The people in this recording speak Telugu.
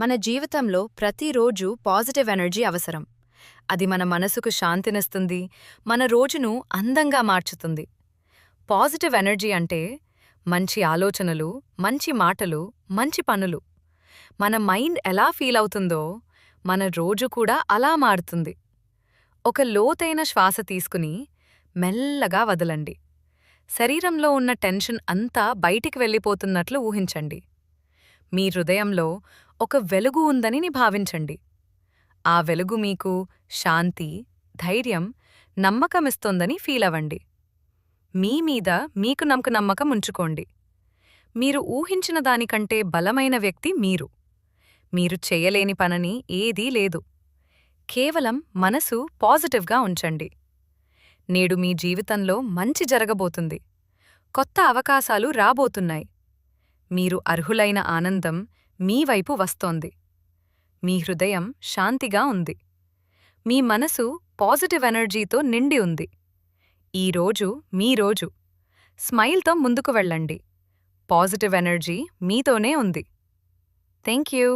మన జీవితంలో ప్రతిరోజు పాజిటివ్ ఎనర్జీ అవసరం. అది మన మనసుకు శాంతినిస్తుంది మన రోజును అందంగా మార్చుతుంది. పాజిటివ్ ఎనర్జీ అంటే మంచి ఆలోచనలు మంచి మాటలు మంచి పనులు. మన మైండ్ ఎలా ఫీల్ అవుతుందో మన రోజు కూడా అలా మారుతుంది. ఒక లోతైన శ్వాస తీసుకుని మెల్లగా వదలండి. శరీరంలో ఉన్న టెన్షన్ అంతా బయటికి వెళ్ళిపోతున్నట్లు ఊహించండి. మీ హృదయంలో ఒక వెలుగు ఉందని భావించండి. ఆ వెలుగు మీకు శాంతి ధైర్యం నమ్మకమిస్తోందని ఫీలవ్వండి మీ మీద మీకు నమ్మక నమ్మకం ఉంచుకోండి. మీరు ఊహించిన దానికంటే బలమైన వ్యక్తి మీరు. మీరు చేయలేని పనని ఏదీ లేదు. కేవలం మనసు పాజిటివ్గా ఉంచండి. నేడు మీ జీవితంలో మంచి జరగబోతుంది. కొత్త అవకాశాలు రాబోతున్నాయి. మీరు అర్హులైన ఆనందం మీ వైపు వస్తోంది. మీ హృదయం శాంతిగా ఉంది. మీ మనసు పాజిటివ్ ఎనర్జీతో నిండి ఉంది. ఈరోజు మీ రోజు. స్మైల్తో ముందుకు వెళ్ళండి. పాజిటివ్ ఎనర్జీ మీతోనే ఉంది. Thank you